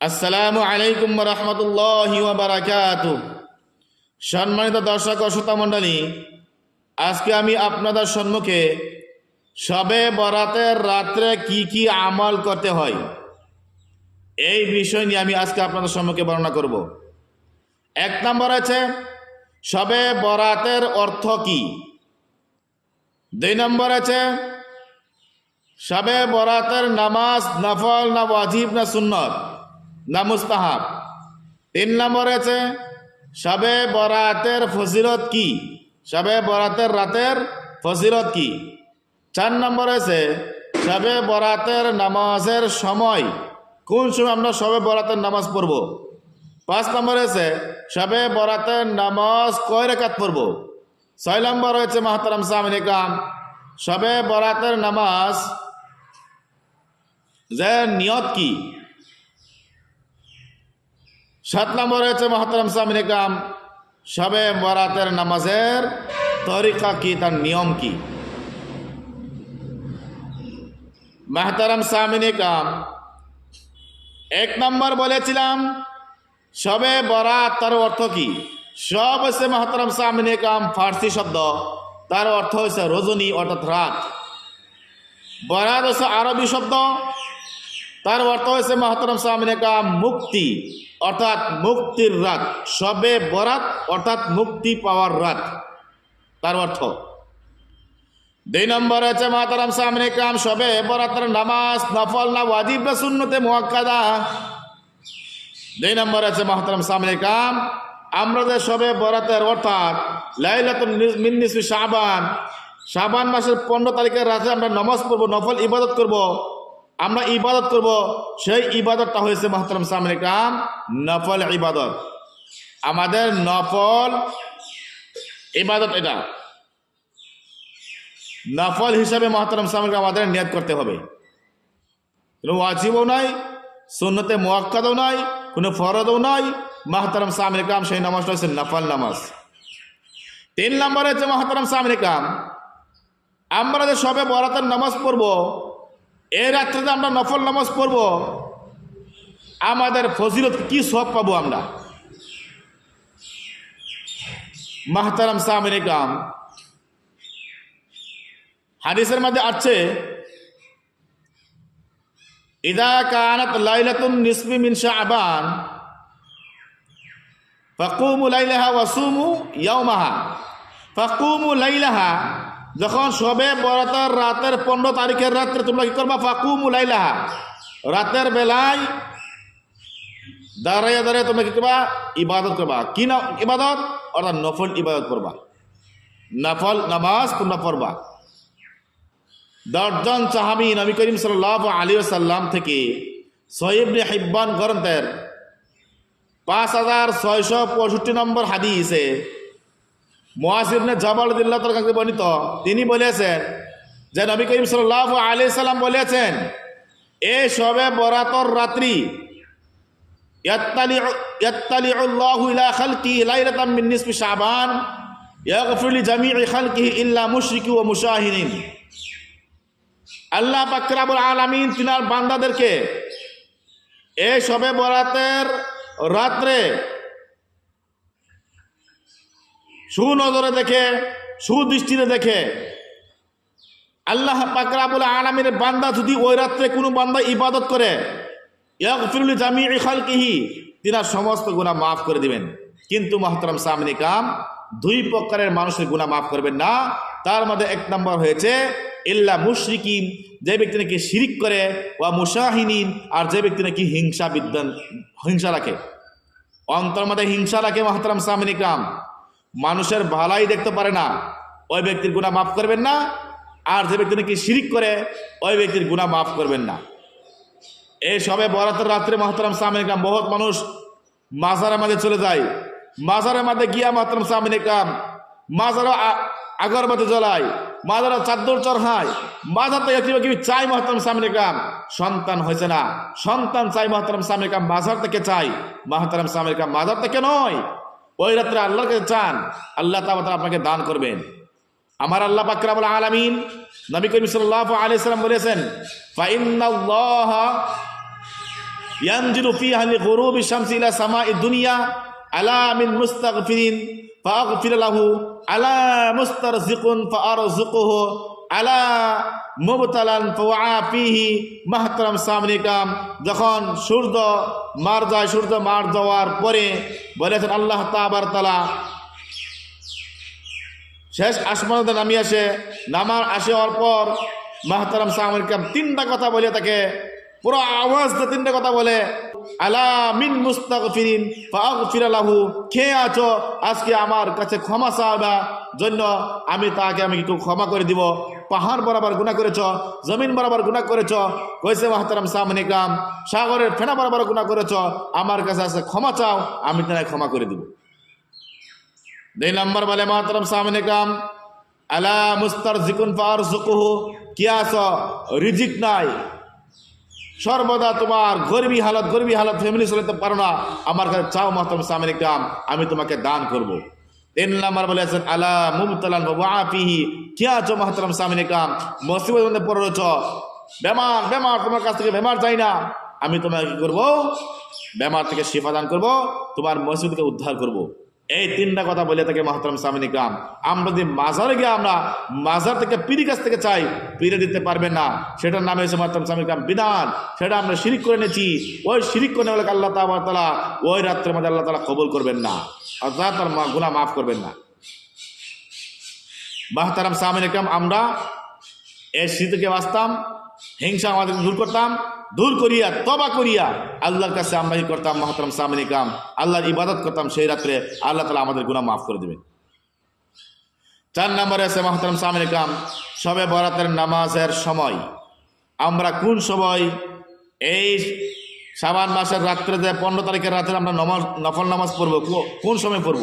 আসসালামু আলাইকুম রহমতুল্লাহ বারাকাত সম্মানিত দর্শক ও শ্রোতা মণ্ডলী, আজকে আমি আপনাদের সম্মুখে সবে বরাতের রাত্রে কি কি আমল করতে হয়, এই বিষয় নিয়ে আমি আজকে আপনাদের সম্মুখে বর্ণনা করব। এক নম্বর আছে সবে বরাতের অর্থ কি? দুই নম্বর আছে সবে বরাতের নামাজ নফল না ওয়াজিব না সুন্নত? না মুস্তাহাব। তিন নম্বর আছে সবে বরাতের ফজিলত কি? সবে বরাতের রাতের ফজিলত কি? চার নম্বর আছে সবে বরাতের নামাজের সময় কোন সময় আমরা সবে বরাতের নামাজ পড়ব? পাঁচ নম্বর আছে সবে বরাতের নামাজ কয় রেখাত পড়ব? ছয় নম্বর হয়েছে, মাহতারাম সামিন কাম সবে বরাতের নামাজ যে নিয়ত কি? সাত নম্বর হয়েছে মহাতারাম সামিন কাম সবে বরাতের নামাজের তরিকা কি, তার নিয়ম কি? মাহতারাম সামিন কাম এক নম্বর বলেছিলাম, সবে বরাত, তার অর্থ কি? সব হচ্ছে মহাতারাম সামিন কাম ফার্সি শব্দ। তার অর্থ হচ্ছে রজনী, অর্থাৎ রাত। বরাত হচ্ছে আরবি শব্দ। তার অর্থ হয়েছে, মহাতরম সামিনে মুক্তি, অর্থাৎ মুক্তির রাত সবে বরাত, অর্থাৎ মুক্তি পাওয়ার রাত তার অর্থ, দুই নম্বর হচ্ছে মহাতারাম সামনে কাম, সবে বরাতের নামাজ নফল না ওয়াজিব বা শূন্যতে মোয়াক্কাদা। দুই নম্বর আছে মহাতারাম সামনে কাম, আমরা যে সবে বরাতের, অর্থাৎ লাইলাতুল মিন্নিসু শাবান শাবান মাসের পনেরো তারিখের রাতে আমরা নমাজ পড়ব, নফল ইবাদত করব। আমরা ইবাদত করব। সেই ইবাদতটা হয়েছে মহতরম সামনে কাম নফল ইবাদত। আমাদের নফল ইবাদত এটা। নফল হিসাবে মহতরম সামনে আমাদের নিয়াদ করতে হবে। কোনো ওয়াজিবও নাই, সুন্নতে মোয়াক্কাদও নাই, কোনো ফরদও নাই। মাহতারাম সামনে কাম সেই নামাজটা হচ্ছে নফল নামাজ। তিন নম্বরে হচ্ছে মহতারাম সামনে কাম আমরা যে সবে বরাতের নামাজ পড়ব এই রাত্রে আমরা নফল নামাজ পড়ব। আমাদের ফজিলত কি সব পাবো আমরা? মাহতারাম সামিন হাদিসের মধ্যে আছে, ইদা কানাত লাইলাতুন নিসফি মিন শাবান, ফাকুমু লাইলাহা ওয়াসুমু ইয়াউমাহা, ফাকুমু লাইলাহা যখন সবে বরাতের রাতের পনেরো তারিখের রাত্রে তোমরা কি করবা? ফাকু মুলাইলাহা রাতের বেলায় দাঁড়াইয়া দাঁড়িয়ে তোমরা কি করবা? ইবাদত করবা। কি না ইবাদত? অর্থাৎ নফল ইবাদত করবা। নফল নামাজ তোমরা পড়বা। দশজন সাহাবি নবী করিম সাল আলী সাল্লাম থেকে সহিবনে হিব্বান গ্রন্থের পাঁচ হাজার ছয়শো পঁয়ষট্টি নম্বর হাদিসে মোয়াসিবনে জবাল দিল্লা তার কাছে বর্ণিত, তিনি বলেছেন যে নবী করিম সাল্লাহ আলি সাল্লাম বলেছেন, এ সবে বরাতর রাত্রি আল্লাহ বান্দাদেরকে, এ সবে বরাতের রাত্রে সুনজরে দেখে, সুদৃষ্টিতে দেখে। আল্লাহ পাকরাবুল আলমীর বান্দা যদি ওই রাত্রে কোনো বান্দা ইবাদত করে ইয়াকফিরুল জামি তিনার সমস্ত গুণা মাফ করে দিবেন। কিন্তু মহতরম সামনে কাম দুই প্রকারের মানুষের গুণা মাফ করবেন না। তার মধ্যে এক নম্বর হয়েছে, ইল্লা মুশরিকিন, যে ব্যক্তি নাকি শিরিক করে, ওয়া মুশাহিনিন আর যে ব্যক্তি নাকি হিংসা বিদ্যান হিংসা রাখে। অন্তর মধ্যে হিংসা রাখে মহতরম সামনে কাম মানুষের ভালাই দেখতে পারে না। ওই ব্যক্তির গুণা মাফ করবেন না। আর যে ব্যক্তি নাকি শিরিক করে, ওই ব্যক্তির গুণা মাফ করবেন না। এই সবে বরাতের রাত্রে মহতরম সামিন কাম বহুত মানুষ মাজারের মাঝে চলে যায়। মাজারের মাঝে গিয়া মহতরম সামিন কাম মাজারও আগরবাতি জ্বলায় মাজারও চাদ্দর চড়হায়। মাজার থেকে কিবা কিবি চাই মহতরম সামিন কাম সন্তান হয়েছে না। সন্তান চাই মহতরম সামিন কাম মাজার থেকে চাই মহতরম সামিন কাম মাজার থেকে নয়। ওই রাত্রে আল্লাহর কাছে চান, আল্লাহ তালা আপনাকে দান করবেন। আমার আল্লাহ পাকরাবুল আলমিন নবী করিম সাল্লাহ আলি সাল্লাম বলেছেন, ফাইন্নাল্লাহ ইয়ানজিলু ফিহা লিগুরুবি শামসি ইলা সামাই দুনিয়া আলা মিন মুস্তাগফিরিন ফাগফির লাহু আলা মুস্তারজিকুন ফারজুকুহু আলা মুবতালান ফাওয়াফিহি মাহতারাম সামনিকাম যখন সূর্য মার যায়, সূর্য মার যাওয়ার পরে বলেছেন আল্লাহ তাবার তালা শেষ আসমানতে নামি আসে, নামার আসে হওয়ার পর মাহতারাম সাহমিন কাম তিনটা কথা বলে তাকে, পুরো আওয়াজ তিনটা কথা বলে। আলা মিন মুস্তাগফিরিন ফাগফির লাহু খেয়ে আছো? আজকে আমার কাছে ক্ষমা চাওয়া জন্য আমি তাকে আমি একটু ক্ষমা করে দিব। পাহাড় বরাবর গুণা করেছ, জমিন বরাবর গুণা করেছ কইসে মাহতারাম সামনে কাম সাগরের ফেনা বরাবর গুণা করেছ, আমার কাছে আছে ক্ষমা চাও, আমি তাকে ক্ষমা করে দিব। দুই নম্বর বলে মাতরম সামনে কাম আলা মুস্তার জিকুন ফার জুকুহু কি আস রিজিক নাই। সর্বদা তোমার গরিবী হালত গরিবী হালত ফ্যামিলি চলাতে পারো না। আমার কাছে চাও মাতরম সামনে কাম আমি তোমাকে দান করব। তিন নম্বর বলেছেন, আলা মুমতালান ওয়াফিহি কি আছো মাহতারাম সামনে কাম মুসিবত মধ্যে পড়ে রয়েছ। বেমার বেমার, তোমার কাছ থেকে বেমার চাই না। আমি তোমাকে কি করব? বেমার থেকে শিফা দান করব, তোমার মসজিদকে উদ্ধার করব। এই তিনটা কথা বলে থাকে মহতরম সামিনী কাম আমরা যদি মাজারে গিয়ে আমরা মাজার থেকে পিড়ি কাছ থেকে চাই পিড়ে দিতে পারবেন না। সেটার নামে হয়েছে মহতরম সামিনী কাম বিধান। সেটা আমরা শিরিক করে নিয়েছি ওই শিরিক করে নেওয়া আল্লাহ তালা ওই রাত্রের মধ্যে আল্লাহ তালা কবল করবেন না। অর্থাৎ তার গুনাহ মাফ করবেন না। মাহতারাম সামিনী কাম আমরা এই শীতকে বাঁচতাম। হিংসা আমাদের দূর করতাম, দূর করিয়া, তবা করিয়া আল্লাহর কাছে আমরা করতাম, মহাতরম সামনে কাম আল্লাহর ইবাদত করতাম সেই রাত্রে আল্লাহ তালা আমাদের গুনাহ মাফ করে দেবেন। চার নম্বরে আছে মহাতরম সামনে কাম সবে বরাতের নামাজের সময়। আমরা কোন সময়? এই সাবান মাসের রাত্রে যে পনেরো তারিখের রাত্রে আমরা নমাজ, নফল নামাজ পড়ব কোন সময় পড়ব?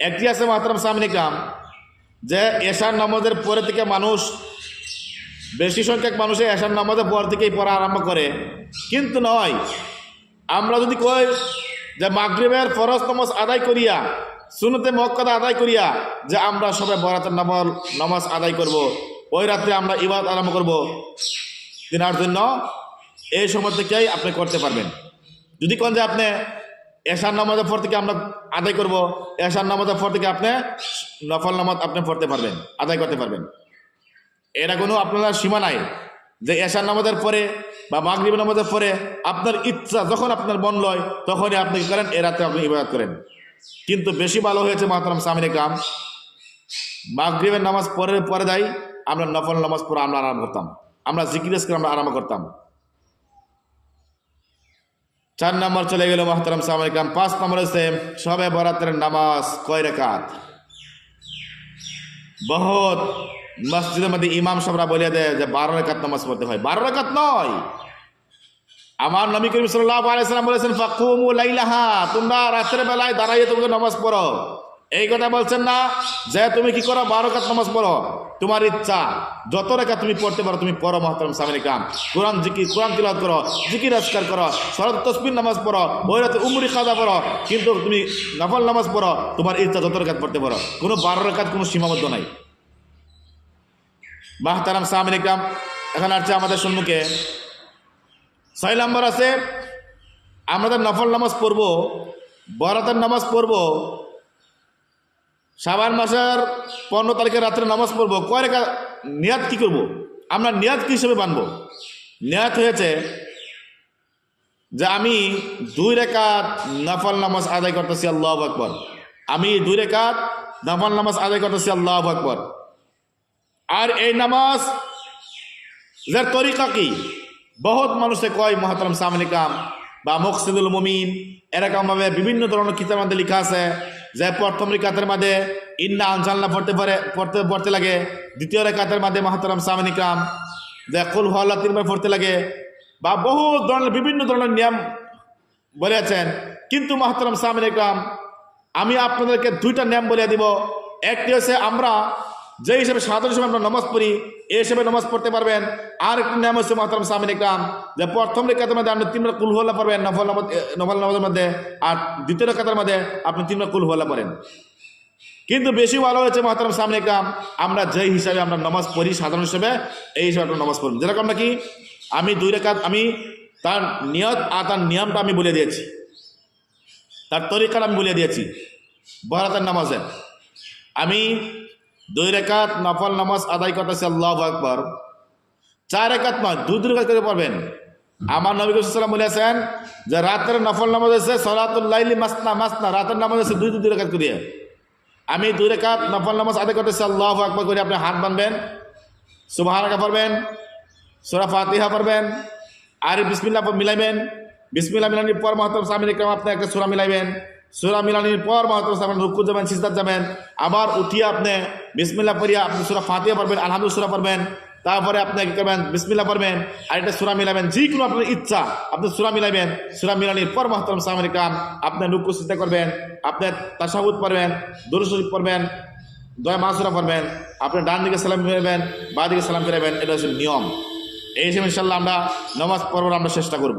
একটি আছে মহাতরম সামনে কাম যে এশার নামাজের পরে থেকে মানুষ বেশি সংখ্যক মানুষে এশার নামাজের পর থেকেই পড়া আরম্ভ করে। কিন্তু নয়, আমরা যদি কই যে মাগরিবের ফরজ নামাজ আদায় করিয়া সুনতে মক্কদা আদায় করিয়া, যে আমরা সবাই বরাতের নামাজ নামাজ আদায় করব, ওই রাত্রে আমরা ইবাদ আরম্ভ করব কেনার জন্য এই সময় থেকেই আপনি করতে পারবেন। যদি কোন যে আপনি এশার নামাজের পর থেকে আমরা আদায় করব এশার নামাজের পর থেকে আপনি নফল নামাজ আপনি পড়তে পারবেন, আদায় করতে পারবেন। এটা কোনো আপনার সীমা নাই। যে এশার নামাজের পরে বা মাগরিব নামাজের পরে আপনার ইচ্ছা যখন আপনার মন লয়, তখনই আপনি কি করেন? এরাতে আপনি ইবাদত করেন। কিন্তু বেশি ভালো হয়েছে মাতারাম সামিনে কাম মাগরিবের নামাজ পরে পরে দেয় আমরা নফল নামাজ পরে আমরা আরাম করতাম। আমরা জিকিরেস করে আমরা আরাম করতাম। চার নম্বর চলে গেল মাহতারাম সামিনে কাম পাঁচ নম্বর হচ্ছে সবে বরাতের নামাজ কয় রেখাত? বহুত। মসজিদের মধ্যে ইমাম সাহরা বলে দেয় যে বারো রেখাত নামাজ পড়তে হয়। বারো রেখাত নয়। আমার নবী করিম সাল্লাহ বলেছেন লাইলাহা তোমরা রাত্রের বেলায় দাঁড়াইয়ে তোমাকে নামাজ পড়ো। এই কথা বলছেন না যে তুমি কি করো, বারো কাত নামাজ পড়ো। তোমার ইচ্ছা, যত রেখা তুমি পড়তে পারো, তুমি পড়ো মহতরম সামিনী কাম কোরআন জিকির, কোরআন তিলাত করো, জিকির আজকার করো শরৎ তসবির নামাজ পড়ো ওই রাতে উমরি খাদা পড়ো, কিন্তু তুমি নফল নামাজ পড়ো, তোমার ইচ্ছা যত রেখাত পড়তে পারো। কোনো বারো রেখাত কোনো সীমাবদ্ধ নাই। মাহতারাম সামিন ইকরাম, এখন আসছে আমাদের সম্মুখে। ছয় নম্বর আছে আমাদের নফল নামাজ পড়ব, বরাতের নামাজ পড়ব, সাবান মাসের পনেরো তারিখের রাত্রে নামাজ পড়ব, কয় রেখা নিয়াত কী করব? আমরা নিয়াত কী হিসেবে বানবো নিয়াত হয়েছে যে আমি দুই রেখাত নফল নামাজ আদায় করতেছি, আল্লাহ আকবর। আমি দুই রেখাত নফল নামাজ আদায় করতেছি, আল্লাহ আকবর। আর এই নামাজ যার তরিকা কি? বহুত মানুষে কয়, মহাতরম সামনে বা মকসিদুল মুমিন এরকমভাবে বিভিন্ন ধরনের কিতাবের মধ্যে লেখা আছে যে প্রথম রেখাতের মধ্যে ইন্না আনজাল্লা পড়তে পারে, পড়তে পড়তে লাগে। দ্বিতীয় রেখাতের মধ্যে মহাতরম সামনে যে কুল হল্লা তিনবার পড়তে লাগে বা বহু ধরনের, বিভিন্ন ধরনের নিয়ম বলেছেন কিন্তু মহাতরম সামনে আমি আপনাদেরকে দুইটা নিয়ম বলে দিব। একটি হচ্ছে আমরা যে হিসেবে সাধারণ হিসেবে আমরা নমাজ পড়ি, এই হিসেবে নমাজ পড়তে পারবেন। আর একটি নাম হচ্ছে মহতরম সামিন ইকরাম যে প্রথম রেখাতের মধ্যে আপনি তিনবার কুল হল্লা পারবেন নফল নফল নামাজের মধ্যে, আর দ্বিতীয় রেখাতের মধ্যে আপনি তিনবার কুল হল্লা পড়েন। কিন্তু বেশি ভালো হয়েছে মহতরম সামনে কাম আমরা যেই হিসাবে আমরা নামাজ পড়ি সাধারণ হিসেবে, এই হিসাবে আমরা নামাজ পড়ব যেরকম নাকি আমি দুই রেখাত, আমি তার নিয়ত আর তার নিয়মটা আমি বলে দিয়েছি। তার তরিকাটা আমি বলে দিয়েছি, বহরাতের নামাজের আমি দুই রেখাত নফল নামাজ আদায় করতেছি আল্লাহ আকবর। চার রেখাত নয়, দু দুই রেখাত করে পড়বেন। আমার নবী সাল্লাম বলেছেন যে রাতের নফল নামাজ আছে সলাতুল্লাইলি মাসনা মাসনা, রাতের নামাজ আছে দুই দুই রেখাত করিয়ে। আমি দুই রেখাত নফল নামাজ আদায় করতেছি আল্লাহ আকবর করে, আপনি হাত বানবেন সুবাহানাকা পড়বেন, সোরা ফাতিহা পড়বেন, আর বিসমিল্লা মিলাইবেন বিসমিল্লা মিলানির পর মহাত্ম ইকরাম, আপনি একটা সুরা মিলাইবেন। সুরা মিলানির পর মহাত্ম সামিন রুকু যাবেন, সিজদাত যাবেন। আবার উঠিয়ে আপনি বিসমিল্লা পড়িয়া আপনি সুরা ফাতিহা পড়বেন আলহামদুল সুরা পড়বেন। তারপরে আপনি কি করবেন? বিসমিল্লা পড়বেন। আর একটা সুরা মিলাবেন যে কোনো আপনার ইচ্ছা, আপনি সুরা মিলাবেন সুরা মিলানির পর মহাত্ম সামিন ইকরাম আপনি রুকু, সিজদা করবেন, আপনি তাসাবুদ পড়বেন, দরুদ শরীফ পড়বেন, দয়া মাসুরা পড়বেন, আপনি ডান দিকে সালাম ফিরাবেন বা দিকে সালাম ফিরাবেন এটা হচ্ছে নিয়ম। এই হিসেবে ইনশাল্লাহ আমরা নমাজ পড়বার আমরা চেষ্টা করব।